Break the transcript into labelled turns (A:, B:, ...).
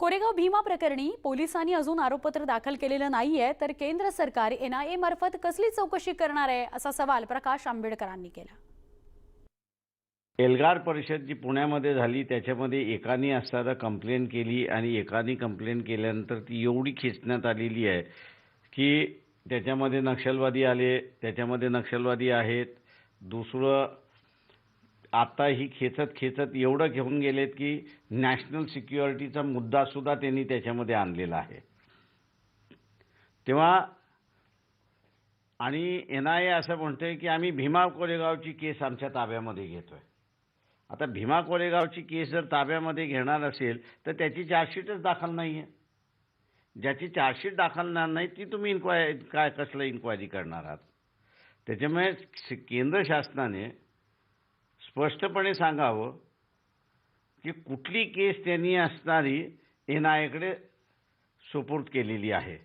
A: कोरेगाव भीमा प्रकरणी पोलिसांनी अजून आरोपपत्र दाखल केलेलं नाहीये तर केंद्र सरकार एनआयए मार्फत कसली चौकशी करणार आहे असा सवाल प्रकाश आंबेडकरांनी केला.
B: एल्गार परिषद जी पुण्यामध्ये झाली त्याच्यामध्ये एकाने असताना कंप्लेंट केली आणि एकाने कंप्लेंट केल्यानंतर ती एवढी खेचण्यात आलेली आहे की त्याच्यामध्ये नक्षलवादी आले त्याच्यामध्ये नक्षलवादी आहेत. दुसरं आता ही खेचत खेचत एवढं घेऊन गेलेत की नॅशनल सिक्युरिटीचा मुद्दासुद्धा त्यांनी त्याच्यामध्ये आणलेला आहे. तेव्हा आणि एन आय ए असं म्हणतोय की आम्ही भीमा कोरेगावची केस आमच्या ताब्यामध्ये घेतोय. आता भीमा कोरेगावची केस जर ताब्यामध्ये घेणार असेल तर त्याची चार्जशीटच दाखल नाही आहे ज्याची चार्जशीट दाखल होणार नाही ती तुम्ही इन्क्वाय काय कसलं इन्क्वायरी करणार आहात? त्याच्यामुळे केंद्र शासनाने स्पष्टपणे सांगावं की कुठली केस त्यांनी असणारी एन आय एकडे सुपूर्द केलेली आहे.